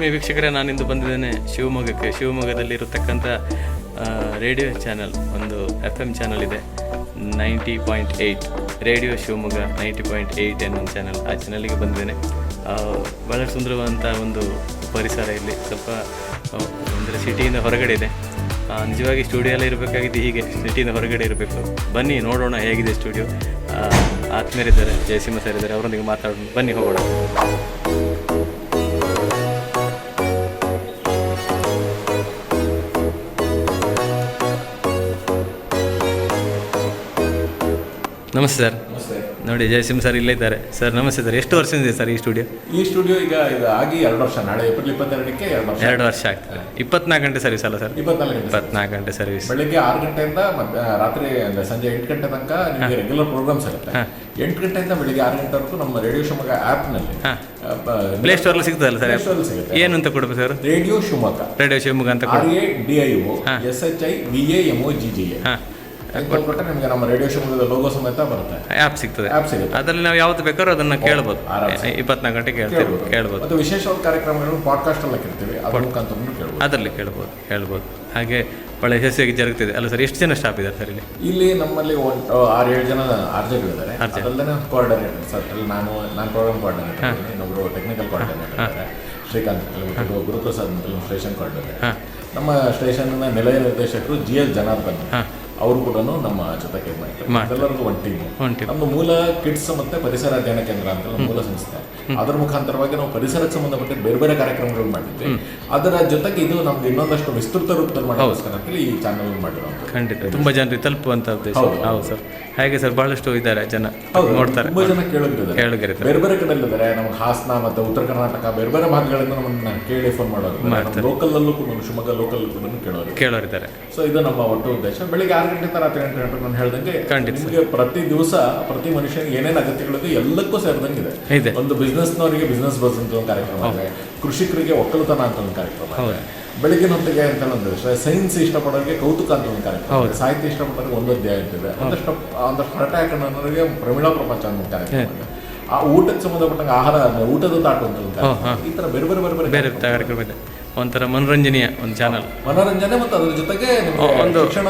ಆತ್ಮೀಯ ವೀಕ್ಷಕರೇ ನಾನಿಂದು ಬಂದಿದ್ದೇನೆ ಶಿವಮೊಗ್ಗಕ್ಕೆ. ಶಿವಮೊಗ್ಗದಲ್ಲಿ ಇರತಕ್ಕಂಥ ರೇಡಿಯೋ ಚಾನಲ್, ಒಂದು ಎಫ್ ಎಂ ಚಾನಲ್ ಇದೆ. Ninety point eight radio Shivamogga ninety point eight ಅನ್ನೋ ಒಂದು ಚಾನಲ್ ಆ ಚಾನಲ್ಗೆ ಬಂದಿದ್ದೇನೆ. ಭಾಳ ಸುಂದರವಾದಂಥ ಒಂದು ಪರಿಸರ ಇಲ್ಲಿ. ಸ್ವಲ್ಪ ಅಂದರೆ ಸಿಟಿಯಿಂದ ಹೊರಗಡೆ ಇದೆ. ನಿಜವಾಗಿ ಸ್ಟುಡಿಯೋ ಎಲ್ಲ ಇರಬೇಕಾಗಿದ್ದು ಹೀಗೆ, ಸಿಟಿಯಿಂದ ಹೊರಗಡೆ ಇರಬೇಕು. ಬನ್ನಿ, ನೋಡೋಣ ಹೇಗಿದೆ ಸ್ಟುಡಿಯೋ. ಆತ್ಮೀಯರಿದ್ದಾರೆ, ಜಯಸಿಂಹ ಸರ್ ಇದ್ದಾರೆ, ಅವರೊಂದಿಗೆ ಮಾತಾಡೋಣ. ಬನ್ನಿ, ಹೋಗೋಣ. ನಮಸ್ತೆ ಸರ್. ನಮಸ್ತೆ ನೋಡಿ ಜಯಸಿಂಹ ಸರ್ ಇಲ್ಲೇ ಇದ್ದಾರೆ. ಸರ್ ನಮಸ್ತೆ ಸರ್. ಎಷ್ಟು ವರ್ಷದಿಂದ ಇದೆ ಸರ್ ಈ ಸ್ಟುಡಿಯೋ? ಈ ಸ್ಟುಡಿಯೋ ಈಗ ಇದು ಆಗಿ ಎರಡು ವರ್ಷ ನಾಳೆ ಏಪ್ರಿಲ್ ಇಪ್ಪತ್ತೆರಡಕ್ಕೆ ಎರಡು ವರ್ಷ. ಎರಡು ವರ್ಷ ಆಗ್ತದೆ. ಇಪ್ಪತ್ನಾಲ್ಕು ಗಂಟೆ ಸರ್ವಿಸ್ ಅಲ್ಲ ಸರ್? ಇಪ್ಪತ್ನಾಲ್ಕು ಗಂಟೆ ಇಪ್ಪತ್ನಾಲ್ಕು ಗಂಟೆ ಸರ್ವಿಸ್ ಬೆಳಿಗ್ಗೆ ಆರು ಗಂಟೆಯಿಂದ ಮತ್ತೆ ರಾತ್ರಿ ಅಂದ್ರೆ ಸಂಜೆ ಎಂಟು ಗಂಟೆ ತನಕ ನಿಮಗೆ ರೆಗ್ಯುಲರ್ ಪ್ರೋಗ್ರಾಮ್ಸ್ ಇರುತ್ತೆ. ಎಂಟು ಗಂಟೆಯಿಂದ ಬೆಳಿಗ್ಗೆ ಆರು ಗಂಟೆವರೆಗೂ ನಮ್ಮ ರೇಡಿಯೋ ಶಿವಮೊಗ್ಗ ಆ್ಯಪ್ನಲ್ಲಿ ಪ್ಲೇ ಸ್ಟೋರಲ್ಲಿ ಸಿಗ್ತದಲ್ಲ ಸರ್? ಸಿಗುತ್ತೆ. ಏನು ಅಂತ ಕೊಡ್ಬೇಕು sir? Radio Shivamogga. Radio Shivamogga ಅಂತ ಆರ್ ಕೊಡಿ A D I O. S H I V A M O G G A ಹಾಂ. ಕೊಟ್ಟರೆ ನಿಮಗೆ ನಮ್ಮ ರೇಡಿಯೋ ಶಿವಮೊಗ್ಗದ ಲೋಗೋ ಸಮೇತ ಬರುತ್ತೆ. ಆ್ಯಪ್ ಸಿಗ್ತದೆ. ಆ್ಯಪ್ ಸಿಗುತ್ತೆ. ಅದರಲ್ಲಿ ನಾವು ಯಾವತ್ತು ಬೇಕಾದ್ರೂ ಅದನ್ನು ಕೇಳ್ಬೋದು. ಇಪ್ಪತ್ನಾಲ್ಕು ಗಂಟೆ ಕೇಳ್ತೀವಿ ಕೇಳ್ಬೋದು. ಮತ್ತು ವಿಶೇಷವಾದ ಕಾರ್ಯಕ್ರಮಗಳನ್ನು ಪಾಡ್ಕಾಸ್ಟ್ ಎಲ್ಲ ಮುಖಾಂತರ ಕೇಳ್ಬೋದು. ಅದರಲ್ಲಿ ಕೇಳ್ಬೋದು ಹೇಳ್ಬೋದು ಹಾಗೆ ಭಾಳ ಯಶಸ್ವಿಯಾಗಿ ಜರುಗ್ತಿದೆ. ಅಲ್ಲ ಸರ್ ಎಷ್ಟು ಜನ ಸ್ಟಾಫ್ ಇದ್ದಾರೆ ಸರ್ ಇಲ್ಲಿ? ಇಲ್ಲಿ ನಮ್ಮಲ್ಲಿ ಒಂದು ಆರು ಏಳು ಜನ ಆರ್ಜೆಗಳಿದ್ದಾರೆ ಇದ್ದಾರೆ. ಅದಲ್ಲದೆ ಕೋಆರ್ಡಿನೇಟರ್ ಸರ್ ನಾನು ನಾನು ಪ್ರೋಗ್ರಾಮ್ ಕೋಆರ್ಡಿನೇಟರ್ ಇನ್ನೊಬ್ಬರು ಟೆಕ್ನಿಕಲ್ ಕೋಆರ್ಡಿನೇಟರ್ ಶ್ರೀಕಾಂತ್ ಹೇಳ್ಬಿಟ್ಟು ಗುರುಪ್ರಸಾದ್ ಅಂತ ಸ್ಟೇಷನ್ ಕೋಆರ್ಡಿನೇಟರ್ ನಮ್ಮ ಸ್ಟೇಷನ್ನ ನಿಲಯ ನಿರ್ದೇಶಕರು ಜಿ ಎಸ್ ಜನಾರ್ದನ್. ಅವರು ಕೂಡ ನಮ್ಮ ಜೊತೆಗೆ. ಎಲ್ಲರಿಗೂ ಒಂದು ಟೀಮ್ ಒಂದು ಮೂಲ ಕಿಡ್ಸ್ ಮತ್ತೆ ಪರಿಸರ ಅಧ್ಯಯನ ಕೇಂದ್ರ ಅಂತ ಮೂಲ ಸಂಸ್ಥೆ. ಅದರ ಮುಖಾಂತರವಾಗಿ ನಾವು ಪರಿಸರಕ್ಕೆ ಸಂಬಂಧಪಟ್ಟ ಬೇರೆ ಬೇರೆ ಕಾರ್ಯಕ್ರಮಗಳು ಮಾಡಿದ್ವಿ ಅದರ ಜೊತೆಗೆ ಇದು ನಮ್ಗೆ ಇನ್ನೊಂದಷ್ಟು ವಿಸ್ತೃತ ರೂಪದಲ್ಲಿ ಮಾಡೋಸ್ಕರ ಅಂತೇಳಿ ಈ ಚಾನಲ್ ಮಾಡಿರೋದು. ಖಂಡಿತ. ತುಂಬಾ ಜನರಿಗೆ ತಲುಪುವಂತ ಉದ್ದೇಶ. ಹೌದು. ಸರ್. ಹಾಗೆ ಸರ್ ಬಹಳಷ್ಟು ಇದ್ದಾರೆ ಜನ ನೋಡ್ತಾರೆ. ತುಂಬಾ ಜನ ಕೇಳಿದ್ದಾರೆ ಬೇರೆ ಬೇರೆ ಬೇರೆ ಇದ್ದಾರೆ. ನಮ್ಗೆ ಹಾಸನ ಮತ್ತೆ ಉತ್ತರ ಕರ್ನಾಟಕ ಬೇರೆ ಬೇರೆ ಭಾಗಗಳಿಂದ ನಮ್ಮನ್ನ ಕೇಳಿ ಫೋನ್ ಮಾಡೋರು ನಮ್ಮ ಲೋಕಲ್ ಅಲ್ಲೂ ಕೂಡ ಶಿವಮೊಗ್ಗ ಲೋಕಲ್ ಕೂಡ ಕೇಳೋರು ಕೇಳೋರಿದ್ದಾರೆ. ಸೊ ಇದು ನಮ್ಮ ಒಟ್ಟು ಉದ್ದೇಶ. ಬೆಳಿಗ್ಗೆ ಆರು ಗಂಟೆ ಗಂಟೆ ನಾನು ಹೇಳ್ದಂಗೆ ನಿಮಗೆ ಪ್ರತಿ ದಿವಸ ಪ್ರತಿ ಮನುಷ್ಯನಿಗೆ ಏನೇನು ಅಗತ್ಯಗಳಿದೆ ಎಲ್ಲಕ್ಕೂ ಸೇರಿದಂಗಿದೆ ಇದೆ. ಒಂದು ಬಿಸ್ನೆಸ್ನವರಿಗೆ ಬಿಸ್ನೆಸ್ ಬಸ್ ಅಂತ ಒಂದು ಕಾರ್ಯಕ್ರಮ ಇದೆ. ಕೃಷಿಕರಿಗೆ ಒಕ್ಕಲುತನ ಅಂತ ಒಂದು ಕಾರ್ಯಕ್ರಮ ಇದೆ. ಬೆಳಗಿನ ಹೊತ್ತಿಗೆ ಅಂತ ಅಂದ್ರೆ ಸೈನ್ಸ್ ಇಷ್ಟಪಡೋರಿಗೆ ಕೌತುಕ ಅಂತ ಒಂದು ಕಾರ್ಯಕ್ರಮ ಸಾಹಿತ್ಯ ಇಷ್ಟಪಡೋರಿಗೆ ಒಂದು ಅಧ್ಯಾಯ ಅಂತಿದೆ ಒಂದಷ್ಟು ಒಂದಷ್ಟು ಹರಟೆ ಅನ್ನೋರಿಗೆ ಪ್ರಮೀಳಾ ಪ್ರಪಂಚ ಅಂತ ಒಂದು ಕಾರ್ಯಕ್ರಮ ಆ ಊಟಕ್ಕೆ ಸಂಬಂಧಪಟ್ಟಂಗೆ ಆಹಾರ ಊಟದ ತಾಟು ಅಂತ ಒಂದು ಈ ತರ ಬೇರೆ ಬೇರೆ ಬೇರೆ ಬೇರೆ ಬೇರೆ ಕಾರ್ಯಕ್ರಮ ಇದೆ. ಒಂಥರ ಮನೋರಂಜನೆಯ ಒಂದು ಚಾನಲ್ ಮನೋರಂಜನೆ ಮತ್ತು ಅದರ ಜೊತೆಗೆ ಒಂದು ಶಿಕ್ಷಣ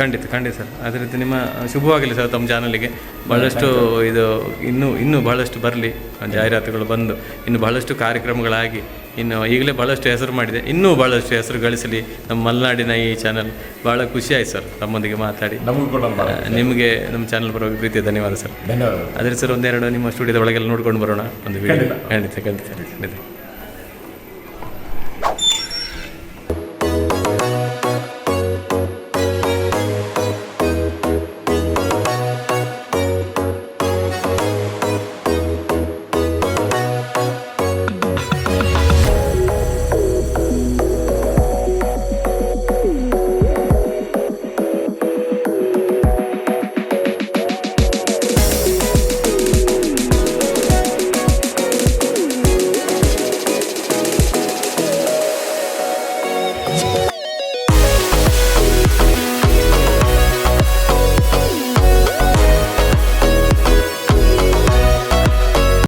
ಖಂಡಿತ ಖಂಡಿತ ಸರ್. ಅದೇ ರೀತಿ ನಿಮ್ಮ ಶುಭವಾಗಲಿ ಸರ್ ತಮ್ಮ ಚಾನಲಿಗೆ ಬಹಳಷ್ಟು ಇದು ಇನ್ನೂ ಇನ್ನೂ ಬಹಳಷ್ಟು ಬರಲಿ. ಜಾಹೀರಾತುಗಳು ಬಂದು. ಇನ್ನು ಬಹಳಷ್ಟು ಕಾರ್ಯಕ್ರಮಗಳಾಗಿ. ಇನ್ನು ಈಗಲೇ ಭಾಳಷ್ಟು ಹೆಸರು ಮಾಡಿದೆ. ಇನ್ನೂ ಭಾಳಷ್ಟು ಹೆಸರು ಗಳಿಸಲಿ ನಮ್ಮ ಮಲೆನಾಡಿನ ಈ ಚಾನಲ್ ಭಾಳ ಖುಷಿ ಆಯ್ತು ಸರ್ ತಮ್ಮೊಂದಿಗೆ ಮಾತಾಡಿ. ನಮಗೂ ನಮ್ಮ ಚಾನಲ್ ಬರೋ ಪ್ರೀತಿಯ ಧನ್ಯವಾದ ಸರ್. ಧನ್ಯವಾದ ಅದೇ ಸರ್ ಒಂದೆರಡು ನಿಮ್ಮ ಸ್ಟುಡಿಯೋದ ಒಳಗೆಲ್ಲ ನೋಡ್ಕೊಂಡು ಬರೋಣ. ಒಂದು ವಿಡಿಯೋ ಖಂಡಿತ ಖಂಡಿತ ಖಂಡಿತ.